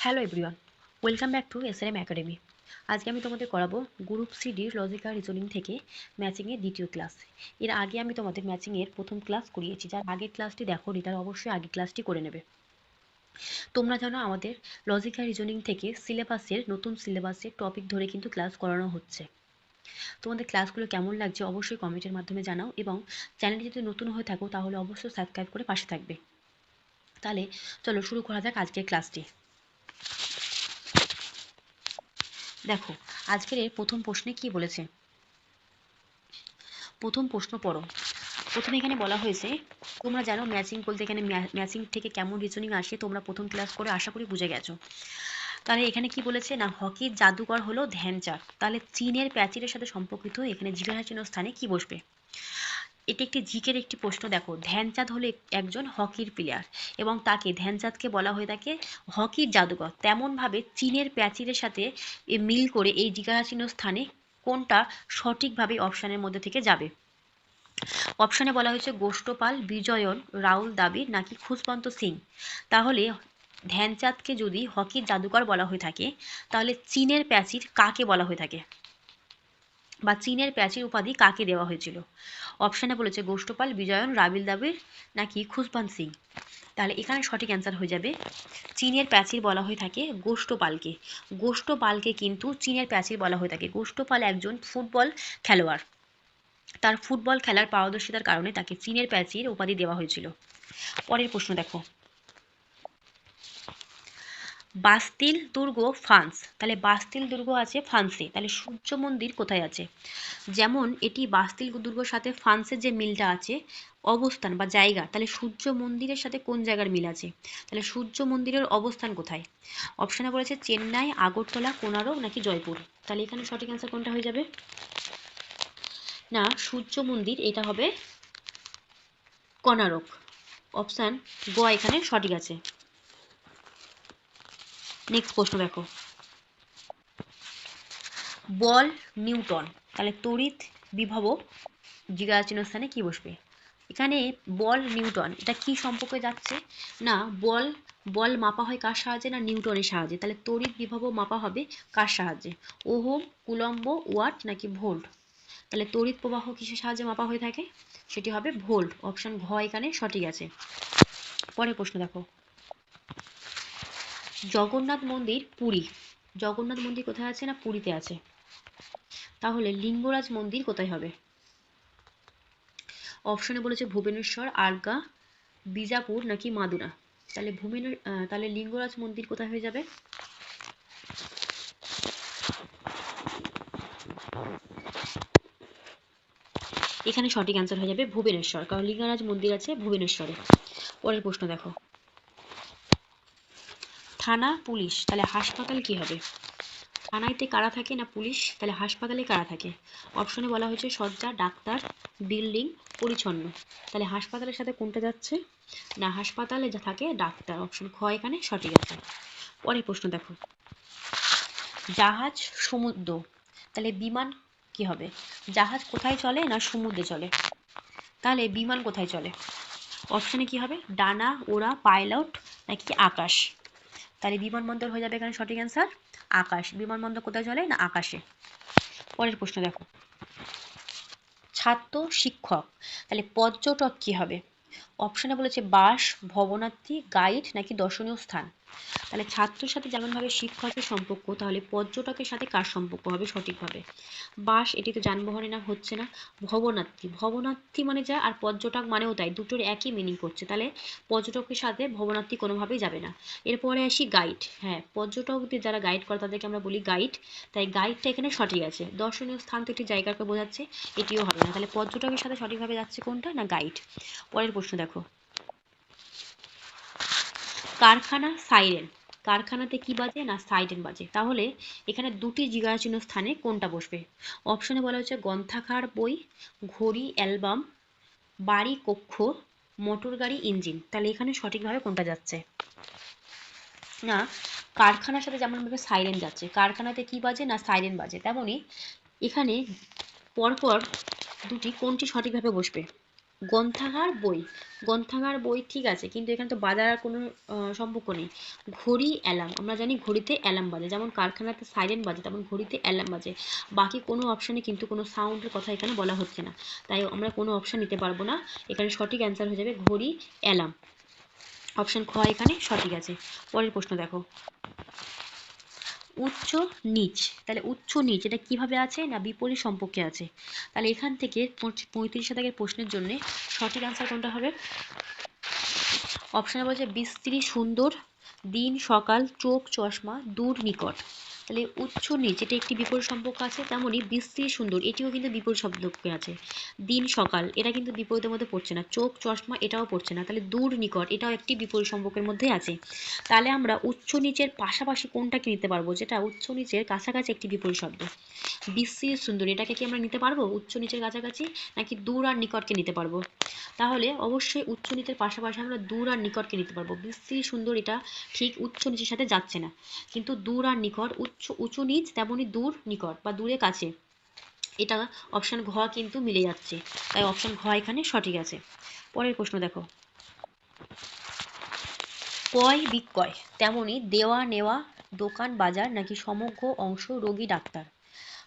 Hello everyone welcome back to S M academy আজকে আমি তোমাদের করাবো গ্রুপ সিডির লজিক্যাল রিজনিং থেকে ম্যাচিংয়ের দ্বিতীয় ক্লাস এর আগে আমি তোমাদের ম্যাচিংয়ের প্রথম ক্লাস করিয়েছি। যার আগের ক্লাসটি দেখো নি তারা অবশ্যই আগের ক্লাসটি করে নেবে। তোমরা জানো আমাদের লজিক্যাল রিজনিং থেকে সিলেবাসের নতুন সিলেবাসের টপিক ধরে কিন্তু ক্লাস করানো হচ্ছে। তোমাদের ক্লাসগুলো কেমন লাগছে অবশ্যই কমেন্টের মাধ্যমে জানাও এবং চ্যানেলটি যদি নতুন হয়ে থাকো, তাহলে অবশ্যই সাবস্ক্রাইব করে পাশে থাকবে। তাহলে চলো শুরু করা যাক আজকের ক্লাসটি দেখো, আজকের প্রথম প্রশ্নে কি বলেছে? প্রথম প্রশ্ন পড়ো। প্রথমে এখানে বলা হয়েছে, তোমরা জানো ম্যাচিং বলতে এখানে ম্যাচিং থেকে কেমন রিজনিং আসে, তোমরা প্রথম ক্লাস করে আশা করি বুঝে গেছো। তাহলে এখানে কি বলেছে? না, হকির জাদুকর হলো ধ্যানচাঁদ। তাহলে চীনের প্রাচীরের সাথে সম্পর্কিত এখানে জিজ্ঞাসা চিহ্ন স্থানে কি বসবে? এটি একটি জিকের একটি প্রশ্ন। দেখো, ধ্যানচাঁদ হলো একজন হকির প্লেয়ার এবং তাকে, ধ্যানচাঁদকে বলা হয়ে থাকে হকির জাদুকর। তেমনভাবে চীনের প্রাচীরের সাথে মিল করে এই জিজ্ঞাসা চিহ্ন স্থানে কোনটা সঠিকভাবে অপশানের মধ্যে থেকে যাবে? অপশানে বলা হয়েছে গোষ্ঠপাল, বিজয়ন, রাহুল দাবির নাকি খুশবন্ত সিং। তাহলে ধ্যানচাঁদকে যদি হকির জাদুকর বলা হয়ে থাকে, তাহলে চীনের প্রাচীর কাকে বলা হয়ে থাকে? বা চীনের প্রাচীর উপাধি কাকে দেওয়া হয়েছিল? অপশানে বলেছে, গোষ্ঠপাল, বিজয়ন, রাবিল দাবির নাকি খুশবান সিং? তাহলে এখানে সঠিক অ্যান্সার হয়ে যাবে, চীনের প্রাচীর বলা হয়ে থাকে গোষ্ঠপালকে। গোষ্ঠপালকে কিন্তু চীনের প্রাচীর বলা হয়ে থাকে। গোষ্ঠপাল একজন ফুটবল খেলোয়াড়। তার ফুটবল খেলার পারদর্শিতার কারণে তাকে চীনের প্রাচীর উপাধি দেওয়া হয়েছিল। পরের প্রশ্ন দেখো। বাস্তিল দুর্গ, ফ্রান্স। তাহলে বাস্তিল দুর্গ আছে ফ্রান্সে। তাহলে সূর্য মন্দির কোথায় আছে? যেমন এটি বাস্তিল দুর্গর সাথে ফ্রান্সের যে মিলটা আছে, অবস্থান বা জায়গা, তাহলে সূর্য মন্দিরের সাথে কোন জায়গার মিল আছে? তাহলে সূর্য মন্দিরের অবস্থান কোথায়? অপশানে বলেছে চেন্নাই, আগরতলা, কোনারক নাকি জয়পুর? তাহলে এখানে সঠিক অ্যান্সার কোনটা হয়ে যাবে? না, সূর্য মন্দির, এটা হবে কোনারক। অপশান গোয়া এখানে সঠিক আছে। নেক্সট প্রশ্ন দেখো। বল নিউটন। তাহলে তড়িৎ বিভব জিজ্ঞাসা স্থানে কি বসবে? এখানে বল নিউটন, এটা কি সম্পর্কে যাচ্ছে? না, বল বল মাপা হয় কার সাহায্যে না নিউটনের সাহায্যে? তাহলে তড়িৎ বিভব মাপা হবে কার সাহায্যে? ওহম, কুলম্ব, ওয়াট নাকি ভোল্ট? তাহলে তড়িৎ প্রবাহ কিসের সাহায্যে মাপা হয়ে থাকে? সেটি হবে ভোল্ট। অপশন ঘ এখানে সঠিক আছে। পরের প্রশ্ন দেখো। জগন্নাথ মন্দির পুরী। জগন্নাথ মন্দির কোথায় আছে না পুরীতে আছে? তাহলে লিঙ্গরাজ মন্দির কোথায় হবে? অপশনে বলেছে ভুবনেশ্বর, আরগা, বিজাপুর নাকি মাদুরা। তাহলে ভূমিন তাহলে লিঙ্গরাজ মন্দির কোথায় হয়ে যাবে? এখানে সঠিক অ্যান্সার হয়ে যাবে ভুবনেশ্বর, কারণ লিঙ্গরাজ মন্দির আছে ভুবনেশ্বরে। পরের প্রশ্ন দেখো। থানা, পুলিশ। তাহলে হাসপাতাল কি হবে? থানাইতে কারা থাকে না পুলিশ? তাহলে হাসপাতালে কারা থাকে? অপশনে বলা হয়েছে শয্যা, ডাক্তার, বিল্ডিং, পরিচ্ছন্ন। তাহলে হাসপাতালের সাথে কোনটা যাচ্ছে? না, হাসপাতালে যা থাকে ডাক্তার। অপশন খ এখানে সঠিক আছে। পরের প্রশ্ন দেখো। জাহাজ, সমুদ্র। তাহলে বিমান কি হবে? জাহাজ কোথায় চলে না সমুদ্রে চলে? তাহলে বিমান কোথায় চলে? অপশানে কি হবে? ডানা ওরা পাইলট নাকি আকাশ? তাহলে বিমানবন্দর হয়ে যাবে এখানে সঠিক অ্যান্সার আকাশ। বিমানবন্দর কোথায় চলে? না, আকাশে। পরের প্রশ্ন দেখো। ছাত্র শিক্ষক। তাহলে পর্যটক কি হবে? অপশনে বলেছে বাস ভবনার্থী গাইড নাকি দর্শনীয় স্থান। তাহলে ছাত্রের সাথে যেমনভাবে শিক্ষকের সম্পর্ক, তাহলে পর্যটকের সাথে কার সম্পর্ক হবে সঠিকভাবে? বাস, এটি তো যানবাহনে না, হচ্ছে না। ভবনার্থী ভবনার্থী মানে যা আর পর্যটক মানেও তাই, দুটোর একই মিনিং করছে। তাহলে পর্যটকের সাথে ভবনার্থী কোনোভাবেই যাবে না। এরপরে আসি গাইড হ্যাঁ পর্যটকদের যারা গাইড করে, তাদেরকে আমরা বলি গাইড তাই গাইডটা এখানে সঠিক আছে। দর্শনীয় স্থান তো একটি জায়গাকে বোঝাচ্ছে, এটিও হবে না। তাহলে পর্যটকের সাথে সঠিকভাবে যাচ্ছে কোনটা না গাইড পরের প্রশ্ন দেখো। কারখানা সাইরেন কারখানাতে কি বাজে না সাইরেন বাজে? তাহলে এখানে দুটি জিজ্ঞাসা চিহ্ন স্থানে কোনটা বসবে? অপশনে বলা হচ্ছে গ্রন্থাগার, বই, ঘড়ি অ্যালবাম বাড়ি, কক্ষ মোটর গাড়ি ইঞ্জিন তাহলে এখানে সঠিকভাবে কোনটা যাচ্ছে? না, কারখানার সাথে যেমনভাবে সাইরেন যাচ্ছে। কারখানাতে কি বাজে না সাইরেন বাজে? তেমনই এখানে পরপর দুটি কোনটি সঠিকভাবে বসবে? গ্রন্থাগার বই। গ্রন্থাগার বই ঠিক আছে, কিন্তু এখানে তো বাজার কোনো সম্পর্ক নেই। ঘড়ি অ্যালার্ম, আমরা জানি ঘড়িতে অ্যালার্ম বাজে, যেমন কারখানাতে সাইরেন বাজে, তেমন ঘড়িতে অ্যালার্ম বাজে। বাকি কোনো অপশানে কিন্তু কোনো সাউন্ডের কথা এখানে বলা হচ্ছে না। তাই আমরা কোনো অপশান নিতে পারব না। এখানে সঠিক অ্যান্সার হয়ে যাবে ঘড়ি অ্যালার্ম। অপশান খ এখানে সঠিক আছে। পরের প্রশ্ন দেখো। উচ্চ নিচ, তাহলে উচ্চ নিচ, এটা কীভাবে আছে না বিপরীত সম্পর্কে আছে? তাহলে এখান থেকে পঁয়ত্রিশ শতকের প্রশ্নের জন্য সঠিক আনসার কোনটা হবে? অপশানে বলছে বিস্ত্রী সুন্দর, দিন, সকাল, চোখ, চশমা, দূর, নিকট। তাহলে উচ্চ নিচ এটা একটি বিপরীত সম্পর্ক আছে তেমনই বিস্ত্রী সুন্দর, এটিও কিন্তু বিপরীত সম্পর্কে আছে। দিন, সকাল, এটা কিন্তু বিপরীতের মধ্যে পড়ছে না। চোখ, চশমা, এটাও পড়ছে না। তাহলে দূর নিকট, এটাও একটি বিপরীত সম্পর্কের মধ্যে আছে। তাহলে আমরা উচ্চ নিচের পাশাপাশি কোনটাকে নিতে পারব? যেটা উচ্চ নিচের কাছাকাছি একটি বিপরীত শব্দ। বিশ্রী, সুন্দর, এটাকে কি আমরা নিতে পারব? উচ্চ নিচের কাছাকাছি, নাকি দূর আর নিকটকে নিতে পারব? তাহলে অবশ্যই উচ্চ নিচের পাশাপাশি আমরা দূর আর নিকটকে নিতে পারব। বিশ্রী, সুন্দর, এটা ঠিক উচ্চ নিচের সাথে যাচ্ছে না। কিন্তু দূর আর নিকট উচ্চ, উঁচু নিচ তেমনই দূর নিকট বা দূরে কাছে। এটা অপশন ঘ কিন্তু মিলে যাচ্ছে। তাই অপশন ঘ এখানে সঠিক আছে। পরের প্রশ্ন দেখো। ক্রয়, বিক্রয় তেমনই দেওয়া, নেওয়া, দোকান, বাজার নাকি সমগ্র অংশ রোগী, ডাক্তার?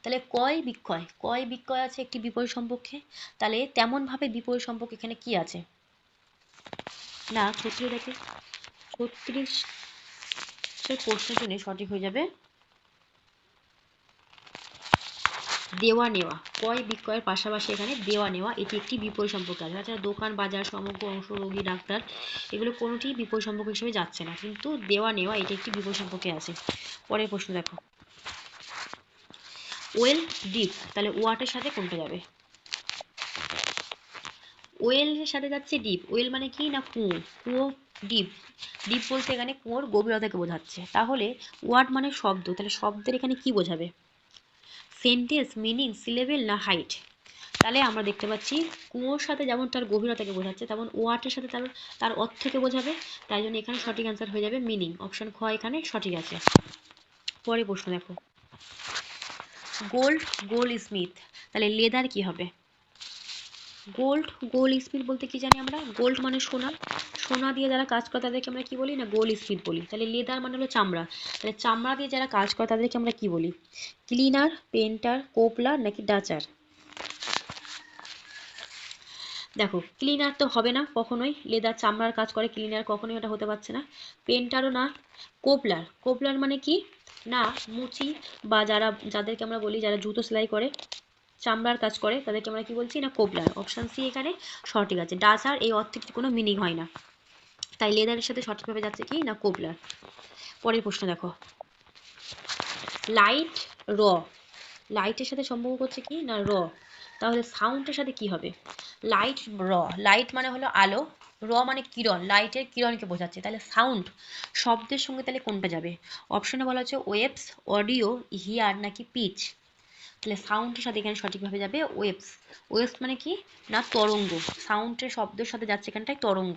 তাহলে ক্রয়, বিক্রয় ক্রয়, বিক্রয় আছে একটি বিপরীত সম্পর্কে। তাহলে তেমন ভাবে বিপরীত সম্পর্ক এখানে কি আছে? না, ক্ষত্রিয় দেখে। ছত্রিশ প্রশ্নের জন্য সঠিক হয়ে যাবে। দেওয়া নেওয়া, ক্রয় বিক্রয়ের পাশাপাশি এখানে দেওয়া নেওয়া, এটি একটি বিপরীত সম্পর্ক আছে। তাছাড়া দোকান, বাজার, সমগ্র অংশ, রোগী, ডাক্তার, এগুলো কোনোটি বিপরীত সম্পর্ক হিসেবে যাচ্ছে না। কিন্তু দেওয়া নেওয়া, এটি একটি বিপরীত সম্পর্কে আছে। পরের প্রশ্ন দেখো। ওয়েল ডিপ, তাহলে ওয়াটের সাথে কোনটা যাবে? ওয়েলের সাথে যাচ্ছে ডিপ। ওয়েল মানে কি না কুয়ো? কুয়ো ডিপ। ডিপ বলতে এখানে কুয়োর গভীরতাকে বোঝাচ্ছে। তাহলে ওয়ার্ড মানে শব্দ। তাহলে শব্দের এখানে কি বোঝাবে? সেন্টেন্স মিনিং সিলেবেল না হাইট তাহলে আমরা দেখতে পাচ্ছি কুয়োর সাথে যেমন তার গভীরতাকে বোঝাচ্ছে, তেমন ওয়াটের সাথে তার তার অর্থকে বোঝাবে। তাই জন্য এখানে সঠিক অ্যান্সার হয়ে যাবে মিনিং অপশন খ এখানে সঠিক আছে। পরে প্রশ্ন দেখো। গোল্ড গোল্ড স্মিথ তাহলে লেদার কি হবে? গোল্ড গোল্ড স্মিথ বলতে কি জানি আমরা? গোল্ড মানে সোনা। সোনা দিয়ে যারা কাজ করে তাদেরকে আমরা কি বলি? না গোল্ড স্মিথ বলি। তাহলে লেদার মানে হলো চামড়া। তাহলে চামড়া দিয়ে যারা কাজ করে তাদেরকে আমরা কি বলি? ক্লিনার পেন্টার কোপলার নাকি ডাচার দেখো ক্লিনার তো হবে না কখনোই। লেদার চামড়ার কাজ করে ক্লিনার কখনোই ওটা হতে পারছে না। পেন্টারও না কোপলার কোপলার মানে কি? না, মুচি বা যারা, যাদেরকে আমরা বলি, যারা জুতো সেলাই করে চামড়ার কাজ করে, তাদেরকে আমরা কি বলছি? না, কোবলার। অপশান সি এখানে সঠিক আছে। ডাচার এই অর্থের কোনো মিনিং হয় না। তাই লেদারের সাথে সঠিকভাবে যাচ্ছে কি? না, কোবলার। পরের প্রশ্ন দেখো। লাইট র লাইটের সাথে সম্পর্ক করছে কি? না র তাহলে সাউন্ডের সাথে কি হবে? লাইট র লাইট মানে হলো আলো। র মানে কিরণ। লাইটের কিরণকে বোঝাচ্ছে। তাহলে সাউন্ড শব্দের সঙ্গে তাহলে কোনটা যাবে? অপশনে বলা হচ্ছে ওয়েবস অডিও হিয়ার নাকি পিচ তাহলে সাউন্ডের সাথে এখানে সঠিকভাবে যাবে ওয়েবস ওয়েবস মানে কি? না, তরঙ্গ। সাউন্ডের শব্দের সাথে যাচ্ছে এখানটায় তরঙ্গ।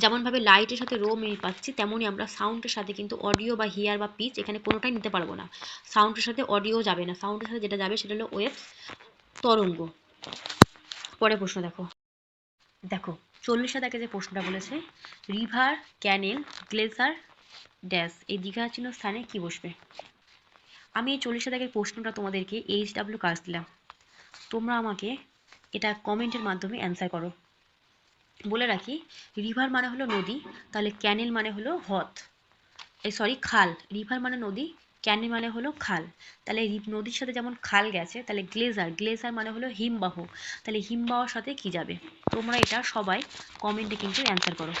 যেমনভাবে লাইটের সাথে রো মিল পাচ্ছি, তেমনই আমরা সাউন্ডের সাথে কিন্তু অডিও বা হিয়ার বা পিচ এখানে কোনোটাই নিতে পারব না। সাউন্ডের সাথে অডিও যাবে না। সাউন্ডের সাথে যেটা যাবে সেটা হলো ওয়েবস তরঙ্গ। পরে প্রশ্ন দেখো। দেখো, চল্লিশে দেখে যে প্রশ্নটা বলেছে রিভার ক্যানেল গ্লেসার ড্যাশ এই দীঘা চিহ্ন স্থানে কি বসবে? আমি এই চল্লিশে দাগের প্রশ্নটা তোমাদেরকে এইচ ডাব্লিউ কাজ দিলাম। তোমরা আমাকে এটা কমেন্টের মাধ্যমে অ্যান্সার করো। বলে রাখি রিভার মানে হলো নদী, তাহলে ক্যানেল মানে হলো হ্রদ। এই সরি খাল। রিভার মানে নদী ক্যানেল মানে হলো খাল। তাহলে নদীর সাথে যেমন খাল গেছে, তাহলে গ্লেজার গ্লেজার মানে হলো হিমবাহ। তাহলে হিমবাহর সাথে কি যাবে? তোমরা এটা সবাই কমেন্টে কিন্তু অ্যান্সার করো।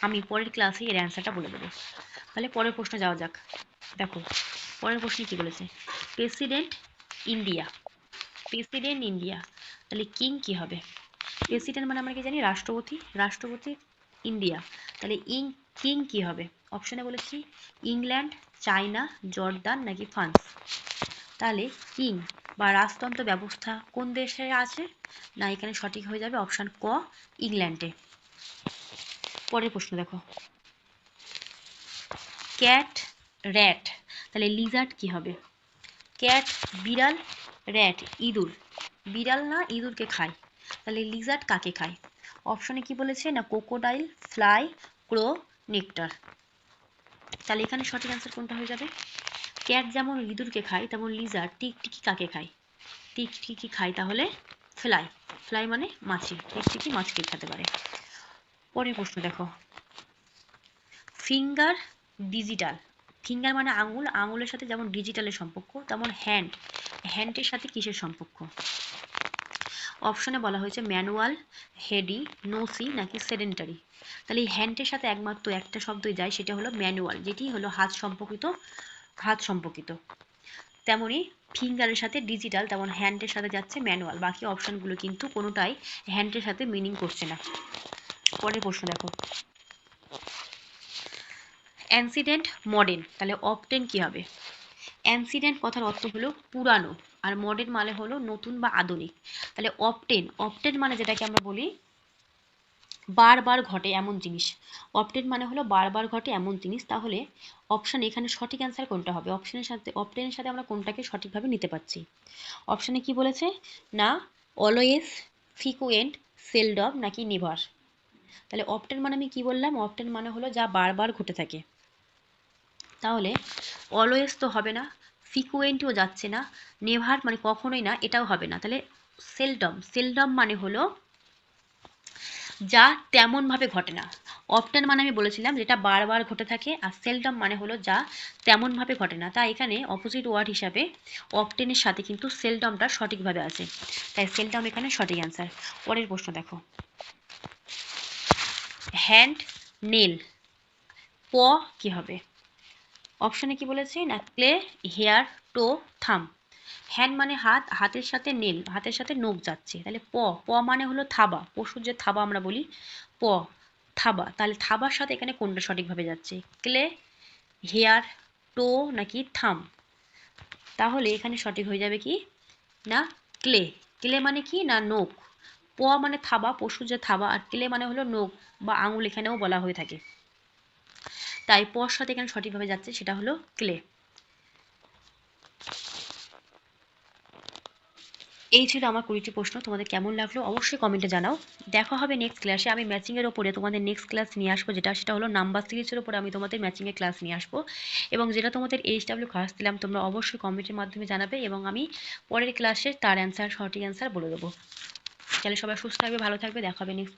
আমি পরের ক্লাসে এর অ্যান্সারটা বলে দেবো। তাহলে পরের প্রশ্ন যাওয়া যাক। দেখো পরের প্রশ্ন কি বলেছে? প্রেসিডেন্ট ইন্ডিয়া প্রেসিডেন্ট ইন্ডিয়া তাহলে কিং কি হবে? প্রেসিডেন্ট মানে আমরা কি জানি? রাষ্ট্রপতি। রাষ্ট্রপতি ইন্ডিয়া তাহলে ইং কিং কি হবে? অপশনে বলেছি ইংল্যান্ড চায়না জর্দান নাকি ফ্রান্স তাহলে কিং বা রাজতন্ত্র ব্যবস্থা কোন দেশে আছে? না, এখানে সঠিক হয়ে যাবে অপশন ক ইংল্যান্ডে পরের প্রশ্ন দেখো। ক্যাট র্যাট তাহলে লিজার্ড কি হবে? ক্যাট বিড়াল র্যাট ইঁদুর। বিড়াল না ইঁদুরকে খায়। তাহলে লিজার্ড কাকে খায়? অপশনে কি বলেছে? না কোকোডাইল ফ্লাই ক্রো নেকটার তাহলে এখানে সঠিক অ্যান্সার কোনটা হয়ে যাবে? ক্যাট যেমন ইঁদুরকে খায়, তেমন লিজার্ড টিকটিকি কাকে খায়? টিকটিকি খায় তাহলে ফ্লাই ফ্লাই মানে মাছি। টিকটিকি মাছকে খেতে পারে। পরের প্রশ্ন দেখো। ফিঙ্গার ডিজিটাল ফিঙ্গার মানে আঙুল, আঙুলের সাথে যেমন ডিজিটালের সম্পর্ক, তেমন হ্যান্ড হ্যান্ডের সাথে কিসের সম্পর্ক? অপশনে বলা হয়েছে ম্যানুয়াল হেডি নোসি নাকি সেডেন্টারি তাহলে এই হ্যান্ডের সাথে একমাত্র একটা শব্দই যায়, সেটা হলো ম্যানুয়াল যেটি হলো হাত সম্পর্কিত হাত সম্পর্কিত। তেমনই ফিঙ্গারের সাথে ডিজিটাল তেমন হ্যান্ডের সাথে যাচ্ছে ম্যানুয়াল বাকি অপশনগুলো কিন্তু কোনোটাই হ্যান্ডের সাথে মিনিং করছে না। পরের প্রশ্ন দেখো। অ্যান্সিডেন্ট মডেন তাহলে অপটেন কি হবে? অ্যান্সিডেন্ট কথার অর্থ হলো পুরানো, আর মডেন মানে হলো নতুন বা আধুনিক। তাহলে অপটেন অপটেন মানে যেটাকে আমরা বলি বারবার ঘটে এমন জিনিস। অপটেন মানে হলো বারবার ঘটে এমন জিনিস, তাহলে অপশান এখানে সঠিক অ্যান্সার কোনটা হবে? অপশানের সাথে অপটেনের সাথে আমরা কোনটাকে সঠিকভাবে নিতে পারছি? অপশানে কি বলেছে? না অলওয়েজ ফ্রিকুয়েন্ট সেলডম নাকি নিভার তাহলে অপটেন মানে আমি কি বললাম? অপটেন মানে হলো যা বারবার ঘটে থাকে। তাহলে অলওয়েজ তো হবে না ফ্রিকুয়েন্টও যাচ্ছে না নেভার মানে কখনোই না, এটাও হবে না। তাহলে সেলডম সেলডম মানে হলো যা তেমনভাবে ঘটে না। অপটেন মানে আমি বলেছিলাম যেটা বারবার ঘটে থাকে, আর সেলডম মানে হলো যা তেমনভাবে ঘটে না। তাই এখানে অপোজিট ওয়ার্ড হিসাবে অপটেনের সাথে কিন্তু সেলডমটা সঠিকভাবে আছে। তাই সেলডম এখানে সঠিক অ্যান্সার পরের প্রশ্ন দেখো। হ্যান্ড নেল প কি হবে? অপশনে কি বলেছে না ক্লে হেয়ার টো থাম হ্যান্ড মানে হাত, হাতের সাথে নেল হাতের সাথে নখ যাচ্ছে। তাহলে প প মানে হলো থাবা, পশুর যে থাবা আমরা বলি, প, থাবা। তাহলে থাবার সাথে এখানে কোনটা সঠিকভাবে যাচ্ছে? ক্লে হেয়ার টো নাকি থাম তাহলে এখানে সঠিক হয়ে যাবে কি? না ক্লে ক্লে মানে কি? না, নখ। প মানে থাবা, পশুর যে থাবা, আর ক্লে মানে হলো নখ বা আঙুল এখানেও বলা হয়ে থাকে। তাই সাথে এখানে সঠিকভাবে যাচ্ছে সেটা হলো ক্লে। এই ছিল আমার কুড়িটি প্রশ্ন, তোমাদের কেমন লাগল অবশ্যই কমেন্টে জানাও। দেখা হবে নেক্সট ক্লাসে আমি ম্যাচিংয়ের ওপরে তোমাদের নেক্সট ক্লাস নিয়ে আসব, যেটা সেটা হলো নাম্বার সিরিজের ওপরে আমি তোমাদের ম্যাচিংয়ের ক্লাস নিয়ে আসব। এবং যেটা তোমাদের এইচ ডাব্লিউ ক্লাস দিলাম, তোমরা অবশ্যই কমেন্টের মাধ্যমে জানাবে এবং আমি পরের ক্লাসে তার অ্যান্সার সঠিক অ্যান্সার বলে দেবো। তাহলে সবাই সুস্থ থাকবে, ভালো থাকবে, দেখা হবে নেক্সট